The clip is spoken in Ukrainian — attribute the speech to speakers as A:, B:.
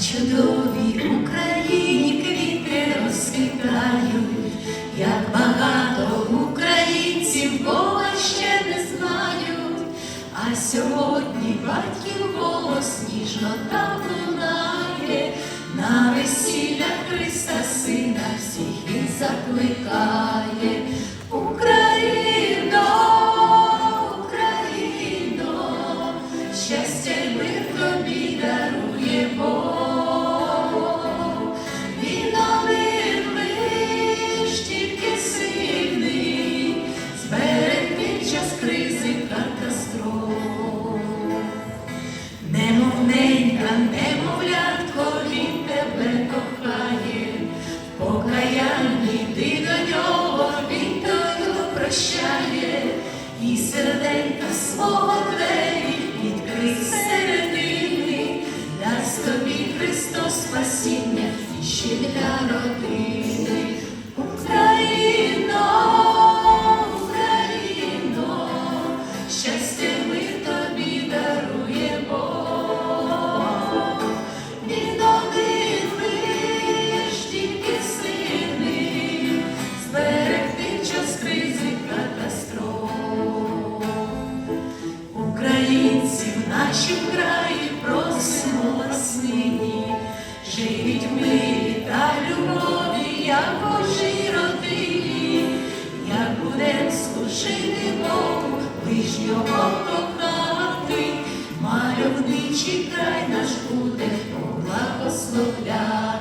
A: чудовій Україні квіти розквітають, як багато українців Бога ще не знають, а сьогодні батьків голос ніжно там лунає, на весілля Христа Сина всіх він закликає. Україно, Україно, щастя й мир тобі дає. Немовненька, немовлятко, він тебе кохає, покаянні йди до нього, він тобі прощає, і серденька свого двері відкрий середини, дасть тобі Христос спасіння ще для родини. Нині, живіть мирі та любові, як Божій родині, як будем служити Богу, ближнього кохати, мальовничий край наш буде благословляти.